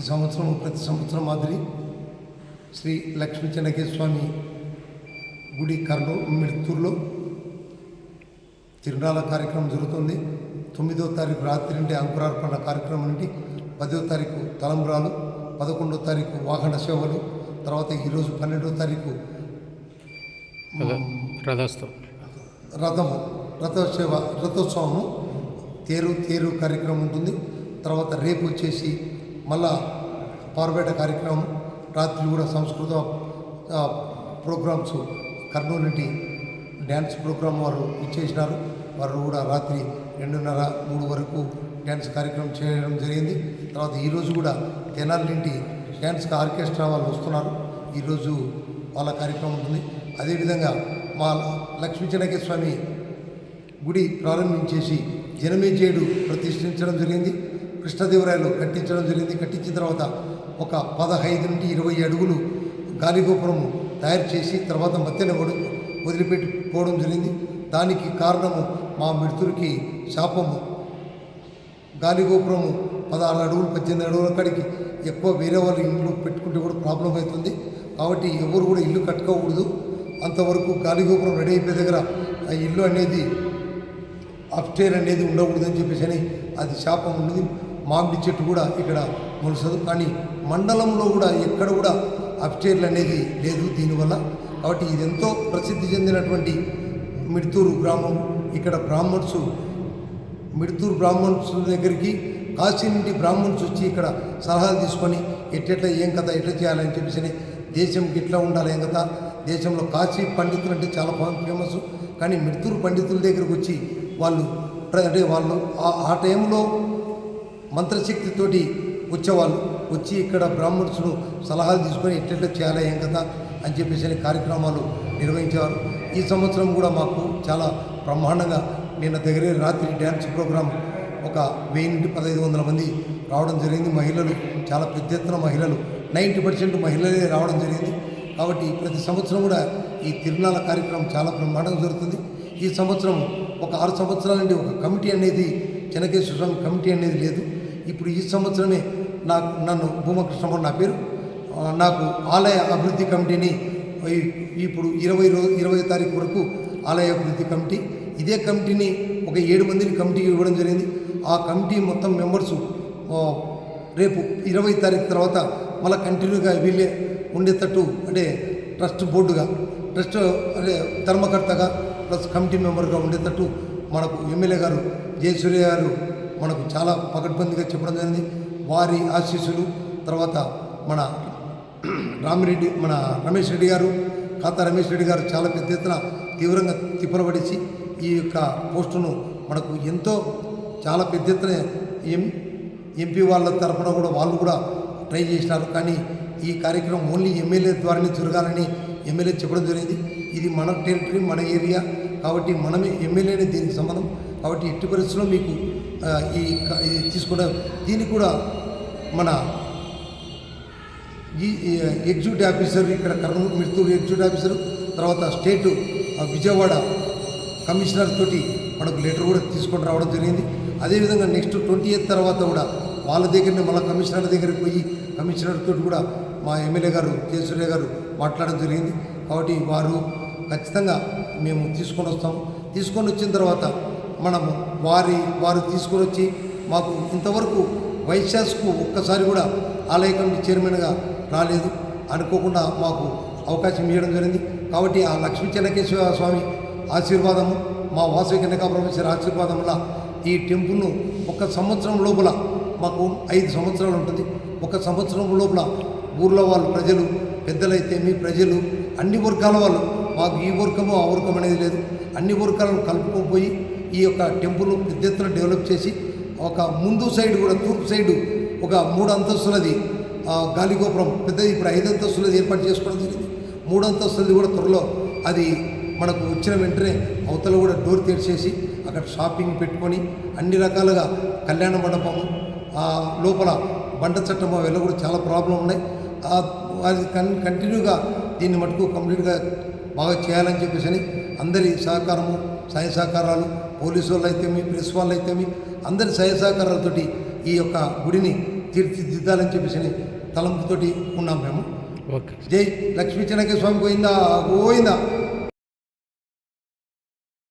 సంవత్సరం ప్రతి సంవత్సరం మాదిరి శ్రీ లక్ష్మీ చెన్నకేశ్వర స్వామి గుడి కర్నూలు మిడ్తూరులో తిరునాళ్ళ కార్యక్రమం జరుగుతుంది. తొమ్మిదో తారీఖు రాత్రి నుండి అంకురార్పణ కార్యక్రమం నుండి పదో తారీఖు తలంబ్రాలు పదకొండో తారీఖు వాహన సేవలు తర్వాత ఈరోజు పన్నెండో తారీఖు రథము రథోత్సవ. రథోత్సవము తేరు తేరు కార్యక్రమం ఉంటుంది. తర్వాత రేపు వచ్చేసి మళ్ళా పారుబేట కార్యక్రమం రాత్రి కూడా సంస్కృత ప్రోగ్రామ్స్ కర్నూలు నుండి డ్యాన్స్ ప్రోగ్రాం వారు ఇచ్చేసినారు. వారు కూడా రాత్రి రెండున్నర మూడు వరకు డ్యాన్స్ కార్యక్రమం చేయడం జరిగింది. తర్వాత ఈరోజు కూడా తెనాలి నుండి డ్యాన్స్ ఆర్కెస్ట్రా వాళ్ళు వస్తున్నారు. ఈరోజు వాళ్ళ కార్యక్రమం ఉంటుంది. అదేవిధంగా మా లక్ష్మీ చెనకే స్వామి గుడి ప్రారంభించేసి జనమేజయుడు ప్రతిష్ఠించడం జరిగింది. కృష్ణదేవరాయలు కట్టించడం జరిగింది. కట్టించిన తర్వాత ఒక పదహైదు నుండి ఇరవై అడుగులు గాలిగోపురము తయారు చేసి తర్వాత మధ్యన వదిలిపెట్టి పోవడం జరిగింది. దానికి కారణము మా మిత్రుడికి శాపము. గాలిగోపురము పదహారు అడుగులు పద్దెనిమిది అడుగుల కాడికి ఎక్కువ వేరే వాళ్ళ ఇల్లు పెట్టుకుంటే కూడా ప్రాబ్లం అవుతుంది. కాబట్టి ఎవరు కూడా ఇల్లు కట్టుకోకూడదు. అంతవరకు గాలిగోపురం రెడీ అయిపోయే దగ్గర ఆ ఇల్లు అనేది అప్స్టేర్ అనేది ఉండకూడదని చెప్పేసి అని అది శాపం ఉన్నది. మామిడి చెట్టు కూడా ఇక్కడ మొలుసదు కానీ మండలంలో కూడా ఎక్కడ కూడా అప్స్టేర్లు అనేది లేదు దీనివల్ల. కాబట్టి ఇది ఎంతో ప్రసిద్ధి చెందినటువంటి మిడ్తూరు గ్రామం. ఇక్కడ బ్రాహ్మణ్స్ మిడ్తూరు బ్రాహ్మణ్స్ దగ్గరికి కాశీ నుండి బ్రాహ్మణ్స్ వచ్చి ఇక్కడ సలహాలు తీసుకొని ఎట్లెట్లా ఏం కథ ఎట్లా చేయాలని చెప్పేసి దేశంకి ఎట్లా ఉండాలి ఏం కథ. దేశంలో కాశీ పండితులు అంటే చాలా ఫేమస్ కానీ మిడ్తూరు పండితుల దగ్గరకు వచ్చి వాళ్ళు అంటే వాళ్ళు ఆ- ఆ టైంలో మంత్రశక్తితోటి వచ్చేవాళ్ళు. వచ్చి ఇక్కడ బ్రాహ్మణ్స్ను సలహాలు తీసుకొని ఎట్లెట్లా చేయాలి ఏం కదా అని చెప్పేసి అని కార్యక్రమాలు నిర్వహించేవారు. ఈ సంవత్సరం కూడా మాకు చాలా బ్రహ్మాండంగా నిన్న దగ్గరే రాత్రి డ్యాన్స్ ప్రోగ్రాం ఒక వెయ్యి నుండి పదహైదు వందల మంది రావడం జరిగింది. మహిళలు చాలా పెద్ద ఎత్తున మహిళలు నైంటీ పర్సెంట్ మహిళలే రావడం జరిగింది. కాబట్టి ప్రతి సంవత్సరం కూడా ఈ తిరునాళ్ళ కార్యక్రమం చాలా బ్రహ్మాండంగా జరుగుతుంది. ఈ సంవత్సరం ఒక ఆరు సంవత్సరాల నుండి ఒక కమిటీ అనేది చెనకేశ్వర స్వామి కమిటీ అనేది లేదు. ఇప్పుడు ఈ సంవత్సరమే నాకు నన్ను భూమకృష్ణమ్మ నా పేరు. నాకు ఆలయ అభివృద్ధి కమిటీని ఇప్పుడు ఇరవై రోజు ఇరవై తారీఖు వరకు ఆలయ అభివృద్ధి కమిటీ. ఇదే కమిటీని ఒక ఏడు మందిని కమిటీకి ఇవ్వడం జరిగింది. ఆ కమిటీ మొత్తం మెంబర్స్ రేపు ఇరవై తారీఖు తర్వాత మళ్ళీ కంటిన్యూగా వీళ్ళే ఉండేటట్టు అంటే ట్రస్ట్ బోర్డుగా ట్రస్ట్ అంటే ధర్మకర్తగా ప్లస్ కమిటీ మెంబర్గా ఉండేటట్టు మనకు ఎమ్మెల్యే గారు జయసూర్య గారు మనకు చాలా పకడ్బందీగా చెప్పడం జరిగింది. వారి ఆశీస్సులు తర్వాత మన రామిరెడ్డి మన రమేష్ రెడ్డి గారు ఖాతా రమేష్ రెడ్డి గారు చాలా పెద్ద ఎత్తున తీవ్రంగా తిప్పలబడిచి ఈ యొక్క పోస్టును మనకు ఎంతో చాలా పెద్ద ఎత్తున ఎం ఎంపీ వాళ్ళ తరఫున కూడా వాళ్ళు కూడా ట్రై చేసినారు. కానీ ఈ కార్యక్రమం ఓన్లీ ఎమ్మెల్యే ద్వారానే జరగాలని ఎమ్మెల్యే చెప్పడం జరిగింది. ఇది మన టెరిటరీ మన ఏరియా కాబట్టి మనమే ఎమ్మెల్యేనే దీనికి సంబంధం. కాబట్టి ఎట్టి పరిస్థితుల్లో మీకు ఈ తీసుకోవడం దీన్ని కూడా మన ఈ ఎగ్జిక్యూటివ్ ఆఫీసర్ ఇక్కడ కర్నూలు మిర్తూరు ఎగ్జిక్యూటివ్ ఆఫీసర్ తర్వాత స్టేటు విజయవాడ కమిషనర్ తోటి మనకు లెటర్ కూడా తీసుకొని రావడం జరిగింది. అదేవిధంగా నెక్స్ట్ ట్వంటీ ఎయిత్ తర్వాత కూడా వాళ్ళ దగ్గరనే మళ్ళీ కమిషనర్ దగ్గరికి పోయి కమిషనర్ తోటి కూడా మా ఎమ్మెల్యే గారు కేసులే గారు మాట్లాడడం జరిగింది. కాబట్టి వారు ఖచ్చితంగా మేము తీసుకొని వస్తాము. తీసుకొని వచ్చిన తర్వాత మనము వారి వారు తీసుకొని వచ్చి మాకు ఇంతవరకు వైశాస్కు ఒక్కసారి కూడా ఆలయ కమిటీ చైర్మన్గా రాలేదు. అనుకోకుండా మాకు అవకాశం ఇవ్వడం జరిగింది. కాబట్టి ఆ లక్ష్మీ చెన్నకేశ్వర స్వామి ఆశీర్వాదము మా వాసవి కన్యకా ప్రొఫెసర్ ఆశీర్వాదంలో ఈ టెంపుల్ను ఒక సంవత్సరం లోపల మాకు ఐదు సంవత్సరాలు ఉంటుంది. ఒక సంవత్సరం లోపల ఊర్లో వాళ్ళు ప్రజలు పెద్దలైతే మీ ప్రజలు అన్ని వర్గాల వాళ్ళు మాకు ఈ వర్గము ఆ వర్గం అనేది లేదు. అన్ని వర్గాలను కలుపుకోపోయి ఈ యొక్క టెంపుల్ పెద్ద ఎత్తున డెవలప్ చేసి ఒక ముందు సైడ్ కూడా తూర్పు సైడ్ ఒక మూడు అంతస్తులది గాలిగోపురం పెద్దది ఇప్పుడు ఐదు అంతస్తులది ఏర్పాటు చేసుకోవడం జరిగింది. మూడు అంతస్తులది కూడా త్వరలో అది మనకు వచ్చిన వెంటనే అవతల కూడా డోర్ తెరిచేసి అక్కడ షాపింగ్ పెట్టుకొని అన్ని రకాలుగా కళ్యాణ మండపము ఆ లోపల బండ చట్టం వెళ్ళ కూడా చాలా ప్రాబ్లం ఉన్నాయి. అది కన్ కంటిన్యూగా దీన్ని మటుకు కంప్లీట్గా బాగా చేయాలని చెప్పేసి అందరి సహకారము సాయ సహకారాలు పోలీసు వాళ్ళు అయితేమి ప్రెస్ వాళ్ళు అయితేమి అందరి సహాయ సహకారాలతోటి ఈ యొక్క గుడిని తీర్చిదిద్దాలని చెప్పేసి తలంపుతోటి ఉన్నాం మేము. ఓకే. జై లక్ష్మీ చెనకే స్వామి గోయిందా గోయిందా